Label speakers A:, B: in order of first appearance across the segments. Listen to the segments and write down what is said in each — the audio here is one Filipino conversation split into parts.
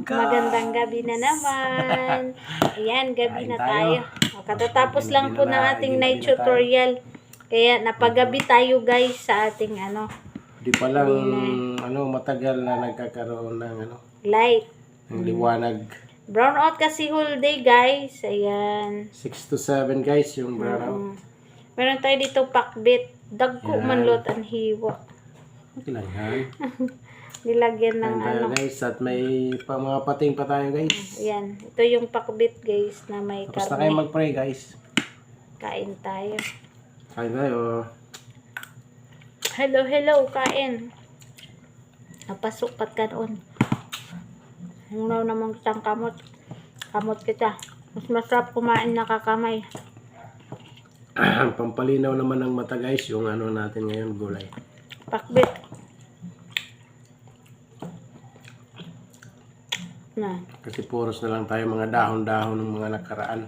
A: Guys!
B: Magandang gabi na naman. Ayan, gabi
A: Kain
B: na
A: tayo.
B: tayo. Katatapos
A: Gabi
B: lang po
A: na,
B: ng ating night
A: tayo.
B: tutorial. Kaya napagabi tayo guys sa ating ano,
A: Di pa lang ano, matagal na nagkakaroon ng ano,
B: light.
A: ng liwanag.
B: Brown out kasi whole day guys. Ayan.
A: 6 to 7 guys yung brownout.
B: Mm. Meron tayo dito pakbit. Dagko man lot ang hiwa.
A: Ilan yan?
B: Nilagyan ng
A: And,
B: ano.
A: guys, at may pa, mga pating pa tayo guys.
B: Ayan. Ito yung pakbit guys na may
A: Tapos na kayo
B: karne.
A: mag-pray guys.
B: Kain tayo.
A: Kain tayo.
B: Hello, hello, kain. Napasok pat ka doon. Ano naman kitang kamot. Kamot kita. Mas masarap kumain nakakamay.
A: Pampalinaw naman ng mata guys yung ano natin ngayon gulay.
B: Pakbit. Na.
A: Kasi puros na lang tayo mga dahon-dahon ng mga nakaraan.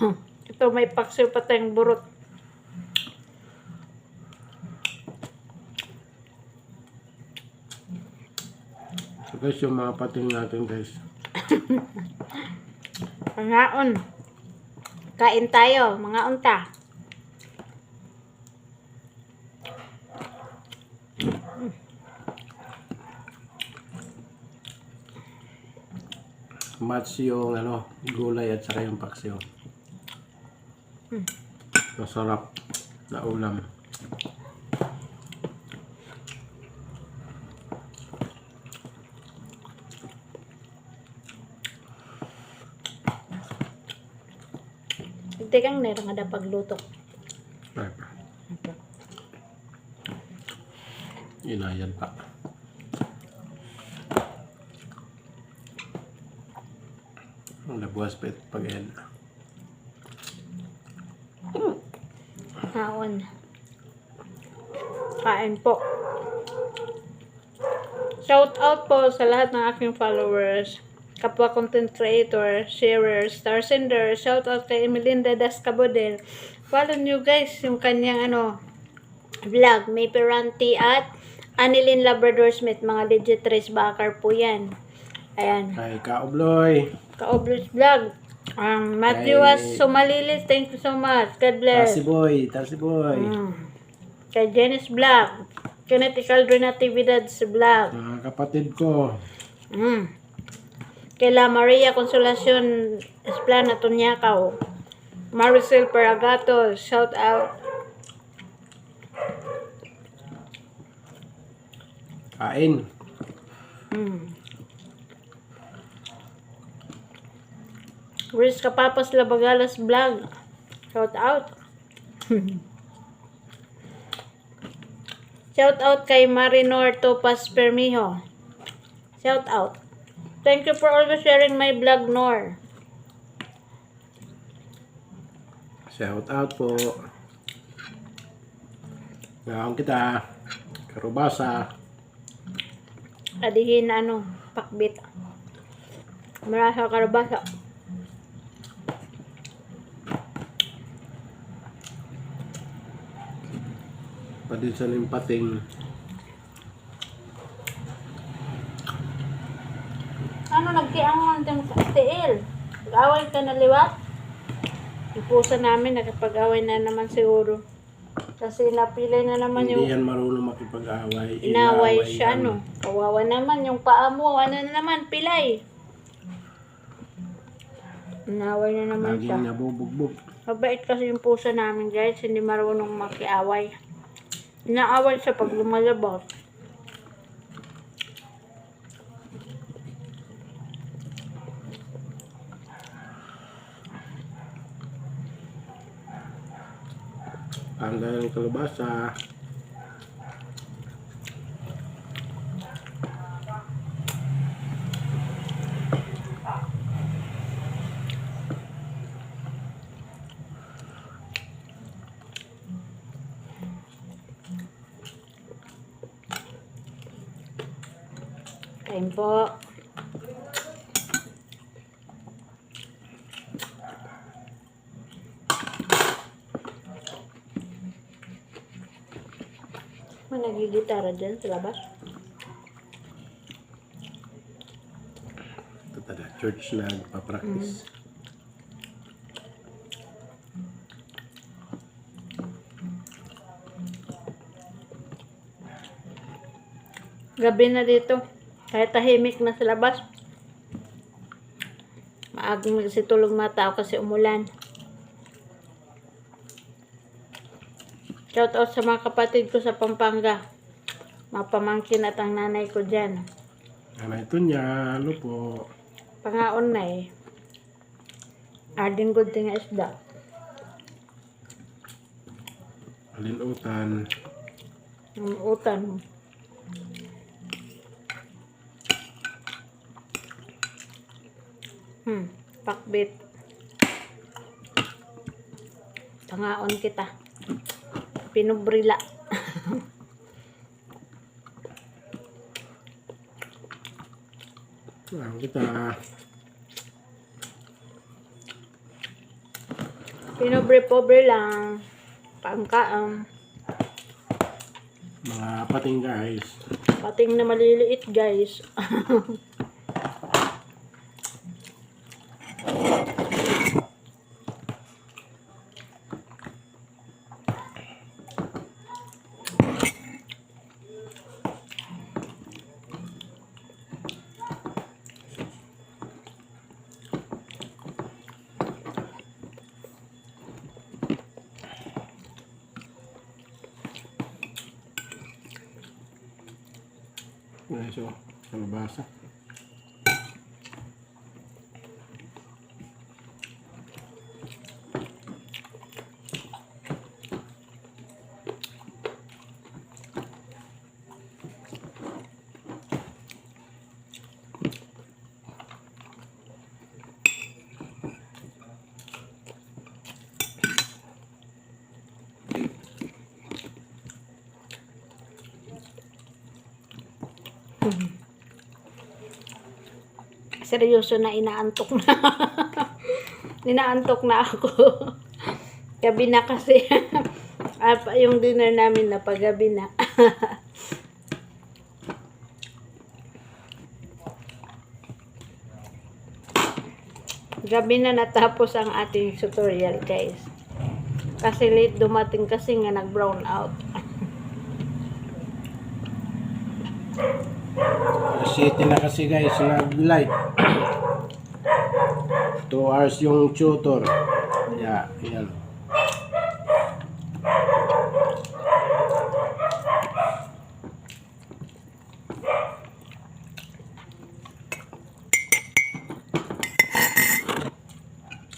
B: Ito may paksiw pa tayong burot.
A: So guys, yung mga pating natin guys.
B: Pangaon. Kain tayo, mga unta.
A: Match yung ano, gulay at saka yung paksiw.
B: Hmm.
A: Masarap na ulam.
B: Ito kang meron nga daw pagluto.
A: Inayan pa. Labuas pa ito pag yan.
B: Kaon. Kain po. Shout out po sa lahat ng aking followers. Kapwa content creator, sharers, star sender. Shout out kay Emelinda Dascabodel. Follow nyo guys yung kanyang ano vlog. May Peranti at Anilin Labrador Smith. Mga legit race backer po yan. Ayan.
A: Kay Kaobloy.
B: Kaoblos vlog. Um, Matthew was Sumalilis. Thank you so much. God bless.
A: Tarsi Boy. Tarsi Boy.
B: Mm. Kay Janice Vlog. Kenneth Icaldro Natividad sa vlog.
A: Mga kapatid ko.
B: Mm. Kay La Maria Consolacion Esplana Tunyakaw. Maricel Paragato. Shout out.
A: Kain.
B: Mm. Riz Kapapas Labagalas Vlog. Shout out. Shout out kay Marinor Topas Permijo. Shout out. Thank you for always sharing my vlog, Nor.
A: Shout out po. Gawin kita. Karubasa.
B: Adihin ano, pakbit. Marasa karabasa.
A: Padinsan yung pating.
B: Ano, nagkiangon ng tiil. Nag-away ka na liwat? Ipusa namin, nakapag-away na naman siguro. Kasi napilay na naman yung
A: Hindi yan marunong makipag-away.
B: inaway siya,
A: yan.
B: no? Kawawa naman, yung paa mo, ano na naman, pilay. Inaway na naman siya.
A: Laging nabubugbog.
B: Mabait kasi yung pusa namin, guys. Hindi marunong makiaway. Inaaway siya pag lumalabas.
A: Ang ng kalabasa.
B: Kain po. May nagigitara dyan sa labas.
A: tada, church na nagpa-practice.
B: Gabi na dito. Kahit tahimik na sa labas. Maagang kasi tulog mga tao kasi umulan. Shout out sa mga kapatid ko sa Pampanga. Mga pamangkin at ang nanay ko dyan.
A: Ano ito niya, ano po.
B: Pangaon na eh. Arding good thing nga isda.
A: Alinutan.
B: Ang utan. Hmm, pakbit. Pangaon kita. Pinubrila.
A: Ah, kita.
B: Pinubre-pobre lang. Pangkaam.
A: Mga pating guys.
B: Pating na maliliit guys.
A: Guys, oh. Kalabasa.
B: Seryoso na inaantok na. inaantok na ako. Gabi na kasi. Yung dinner namin na paggabi na. Gabi na natapos ang ating tutorial guys. Kasi late dumating kasi nga nag-brown out.
A: City na kasi guys, nag-light. 2 hours yung tutor. Yeah, yan.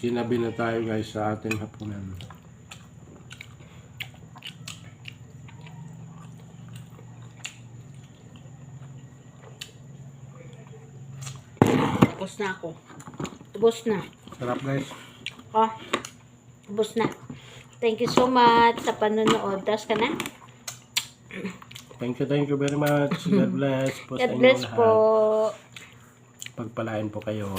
A: Sinabi na tayo guys sa ating hapunan.
B: Tapos na ako. Tapos na.
A: Sarap guys.
B: Oh, tapos na. Thank you so much sa panonood. Tapos ka na?
A: Thank you, thank you very much. God bless po
B: God bless
A: lahat.
B: po.
A: Pagpalain po kayo.